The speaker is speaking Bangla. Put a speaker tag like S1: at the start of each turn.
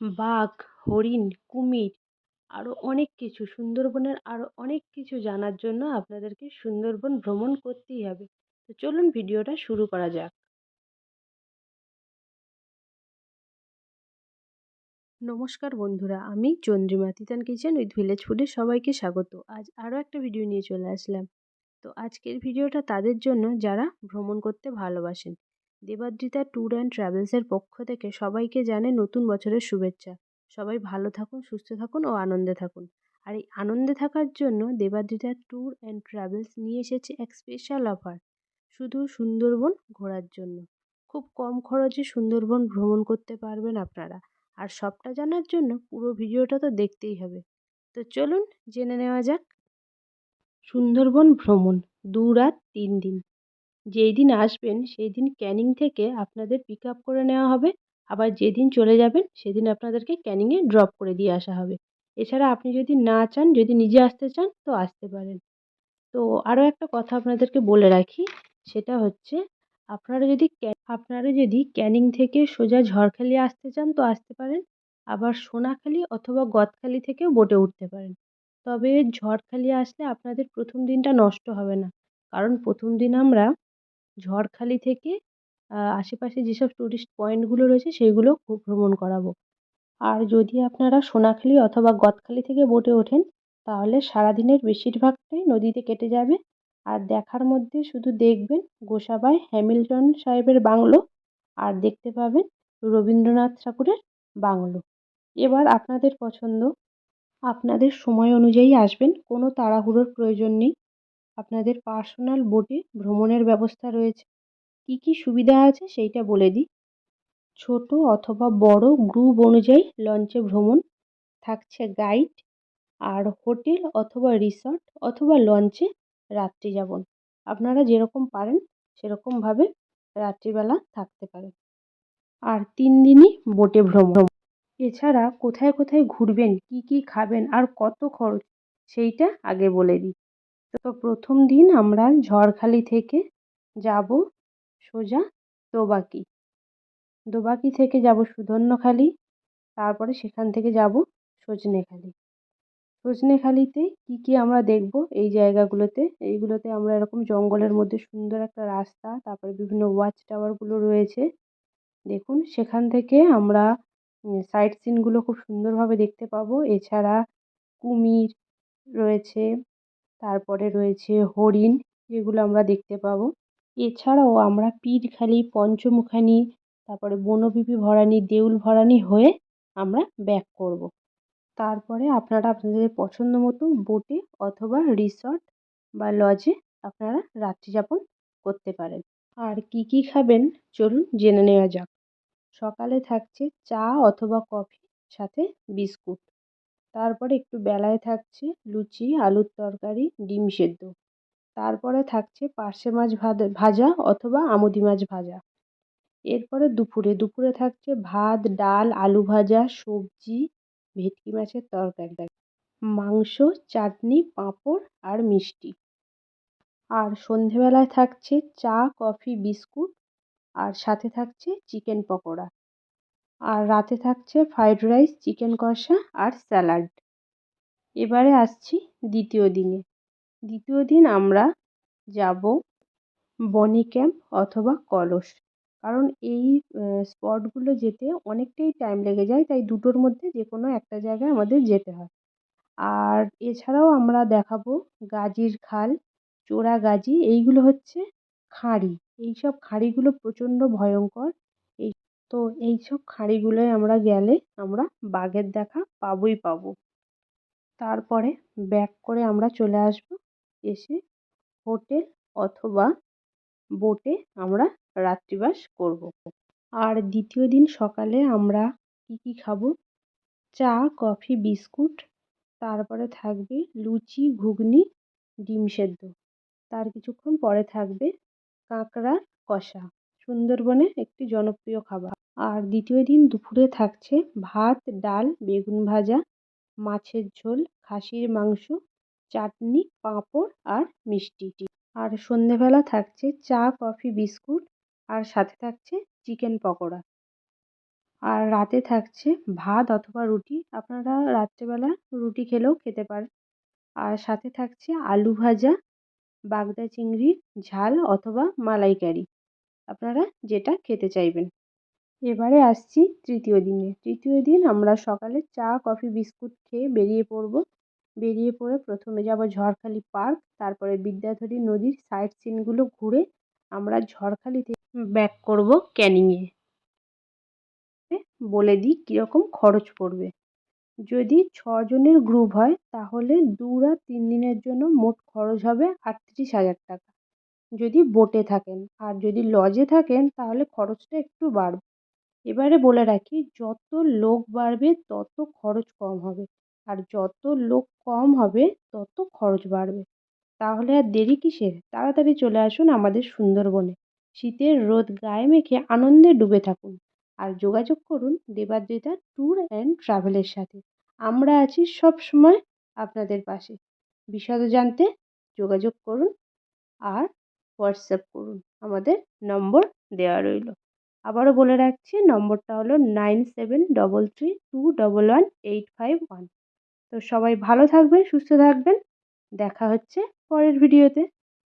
S1: বাঘ, হরিণ, কুমির আরও অনেক কিছু। সুন্দরবনের আরও অনেক কিছু জানার জন্য আপনাদেরকে সুন্দরবন ভ্রমণ করতেই হবে। তো চলুন ভিডিওটা শুরু করা যাক। নমস্কার বন্ধুরা, আমি Chandrima Titan kitchen with village ফুডে সবাইকে স্বাগত। আজ আরও একটা ভিডিও নিয়ে চলে আসলাম। তো আজকের ভিডিওটা তাদের জন্য যারা ভ্রমণ করতে ভালোবাসেন দেবাদ্রিতা ট্যুর অ্যান্ড ট্রাভেলসের পক্ষ থেকে সবাইকে জানে নতুন বছরের শুভেচ্ছা। সবাই ভালো থাকুন, সুস্থ থাকুন ও আনন্দে থাকুন। আর এই আনন্দে থাকার জন্য দেবাদ্রিতা ট্যুর অ্যান্ড ট্রাভেলস নিয়ে এসেছে এক স্পেশাল অফার শুধু সুন্দরবন ঘোরার জন্য। খুব কম খরচে সুন্দরবন ভ্রমণ করতে পারবেন আপনারা। আর সবটা জানার জন্য পুরো ভিডিওটা তো দেখতেই হবে। তো চলুন, জেনে নেওয়া যাক। সুন্দরবন ভ্রমণ, দু রাত, তিন দিন। যেই দিন আসবেন, সেই দিন ক্যানিং থেকে আপনাদের পিক আপ করে নেওয়া হবে। আবার যেদিন চলে যাবেন, সেদিন আপনাদেরকে ক্যানিংয়ে ড্রপ করে দিয়ে আসা হবে। এছাড়া আপনি যদি না চান, যদি নিজে আসতে চান, তো আসতে পারেন। তো আরও একটা কথা আপনাদেরকে বলে রাখি, সেটা হচ্ছে আপনারা যদি আপনারা যদি ক্যানিং থেকে সোজা ঝড়খালি আসতে চান, তো আসতে পারেন। আবার সোনাখালি অথবা গদখালি থেকেও বোটে উঠতে পারেন। তবে ঝড়খালি আসলে আপনাদের প্রথম দিনটা নষ্ট হবে না। কারণ প্রথম দিন আমরা ঝড়খালি থেকে আশেপাশে যেসব টুরিস্ট পয়েন্টগুলো রয়েছে সেইগুলো ভ্রমণ করাবো। আর যদি আপনারা সোনাখালি অথবা গদখালি থেকে বোটে ওঠেন, তাহলে সারাদিনের বেশিরভাগটাই নদীতে কেটে যাবে। আর দেখার মধ্যে শুধু দেখবেন গোসাবাই হ্যামিল্টন সাহেবের বাংলো, আর দেখতে পাবেন রবীন্দ্রনাথ ঠাকুরের বাংলো। এবার আপনাদের পছন্দ, আপনাদের সময় অনুযায়ী আসবেন, কোনো তাড়াহুড়োর প্রয়োজন নেই। আপনাদের পার্সোনাল বোটে ভ্রমণের ব্যবস্থা রয়েছে। কী কী সুবিধা আছে সেইটা বলে দিই। ছোট অথবা বড় গ্রুপ অনুযায়ী লঞ্চে ভ্রমণ থাকছে গাইড আর হোটেল অথবা রিসর্ট অথবা লঞ্চে রাত্রি যাপন। আপনারা যেরকম পারেন সেরকমভাবে রাত্রিবেলা থাকতে পারেন। আর তিন দিনই বোটে ভ্রমণ। এছাড়া কোথায় কোথায় ঘুরবেন, কী কী খাবেন আর কত খরচ সেইটা আগে বলে দিই। তো প্রথম দিন আমরা ঝড়খালি থেকে যাব সোজা দোবাকি। দোবাকি থেকে যাব সুধন্যখালি, তারপরে সেখান থেকে যাব সজনেখালি। সজনেখালিতে কী কী আমরা দেখব এই জায়গাগুলোতে? এইগুলোতে আমরা এরকম জঙ্গলের মধ্যে সুন্দর একটা রাস্তা, তারপরে বিভিন্ন ওয়াচ টাওয়ারগুলো রয়েছে। দেখুন, সেখান থেকে আমরা সাইট সিনগুলো খুব সুন্দরভাবে দেখতে পাবো। এছাড়া কুমির রয়েছে তারপরে রয়েছে হরিণ, যেগুলো আমরা দেখতে পাবো। এছাড়াও আমরা পীরখালি, পঞ্চমুখানি, তারপরে বনবিবি ভরানি, দেউল ভরানি হয়ে আমরা ব্যাক করব। তারপরে আপনারা আপনাদের পছন্দ মতো বোটে অথবা রিসর্ট বা লজে আপনারা রাত্রিযাপন করতে পারেন। আর কি কি খাবেন চলুন জেনে নেওয়া যাক। সকালে থাকছে চা অথবা কফি সাথে বিস্কুট। তারপরে একটু বেলায় থাকছে, লুচি, আলুর তরকারি, ডিম সেদ্ধ। তারপরে থাকছে পার্শে মাছ ভাজা অথবা আমুদি মাছ ভাজা। এরপরে দুপুরে দুপুরে থাকছে ভাত, ডাল, আলু ভাজা, সবজি, ভেটকি মাছের তরকারি। মাংস, চাটনি, পাঁপড় আর মিষ্টি। আর সন্ধেবেলায় থাকছে চা, কফি, বিস্কুট। আর সাথে থাকছে চিকেন পকোড়া। আর রাতে থাকছে ফ্রাইড রাইস চিকেন কষা আর স্যালাড এবারে আসছি দ্বিতীয় দিনে। দ্বিতীয় দিন আমরা যাব বনি ক্যাম্প অথবা কলস। কারণ এই স্পটগুলো যেতে অনেকটাই টাইম লেগে যায়, তাই দুটোর মধ্যে যে কোনো একটা জায়গায় আমাদের যেতে হয়। আর এছাড়াও আমরা দেখাবো গাজির খাল, চোরা গাজি, এইগুলো হচ্ছে খাঁড়ি। এই সব খাঁড়িগুলো প্রচণ্ড ভয়ঙ্কর। এই তো এই সব খাঁড়িগুলোয় আমরা গেলে আমরা বাঘের দেখা পাবোই পাবো। তারপরে ব্যাক করে আমরা চলে আসব। এসে হোটেল অথবা বোটে আমরা রাত্রিবাস করব। আর দ্বিতীয় দিন সকালে আমরা কী কী খাব? চা, কফি, বিস্কুট, তারপরে থাকবে লুচি, ঘুগনি, ডিম সেদ্ধ। তার কিছুক্ষণ পরে থাকবে কাঁকড়ার কষা সুন্দরবনের একটি জনপ্রিয় খাবার। আর দ্বিতীয় দিন দুপুরে থাকছে ভাত, ডাল, বেগুন ভাজা, মাছের ঝোল, খাসির মাংস, চাটনি, পাঁপড় আর মিষ্টি আর সন্ধেবেলা থাকছে চা, কফি, বিস্কুট আর সাথে থাকছে চিকেন পকোড়া। আর রাতে থাকছে ভাত অথবা রুটি। আপনারা রাত্রেবেলা রুটি খেলেও খেতে পারেন। আর সাথে থাকছে আলু ভাজা, বাগদা চিংড়ির ঝাল অথবা মালাইকারি। আপনারা যেটা খেতে চাইবেন। এবারে আসছি তৃতীয় দিনে। তৃতীয় দিন আমরা সকালে চা, কফি, বিস্কুট খেয়ে বেরিয়ে পড়ব। বেরিয়ে পড়ে প্রথমে যাব ঝড়খালি পার্ক, তারপরে বিদ্যাধরী নদীর সাইট সিনগুলো ঘুরে আমরা ঝড়খালি থেকে ব্যাক করব ক্যানিংয়ে বলে দিই কীরকম খরচ পড়বে। যদি ছজনের গ্রুপ হয়, তাহলে দু রাত তিন দিনের জন্য মোট খরচ হবে আটত্রিশ হাজার টাকা। যদি বোটে থাকেন, আর যদি লজে থাকেন, তাহলে খরচটা একটু বাড়বে। এবারে বলে রাখি, যত লোক বাড়বে তত খরচ কম হবে। আর যত লোক কম হবে তত খরচ বাড়বে। তাহলে আর দেরি কিসের? তাড়াতাড়ি চলে আসুন আমাদের সুন্দরবনে। শীতের রোদ গায়ে মেখে আনন্দে ডুবে থাকুন। আর যোগাযোগ করুন দেবাদ্রিতা ট্যুর অ্যান্ড ট্রাভেলের সাথে। আমরা আছি সব সময় আপনাদের পাশে। বিশদ জানতে যোগাযোগ করুন আর হোয়াটসঅ্যাপ করুন। আমাদের নম্বর দেওয়া রইল। আবারও বলে রাখছি, নম্বরটা হলো nine seven double three two double one eight five one. তো সবাই ভালো থাকবেন, সুস্থ থাকবেন। দেখা হচ্ছে পরের ভিডিওতে।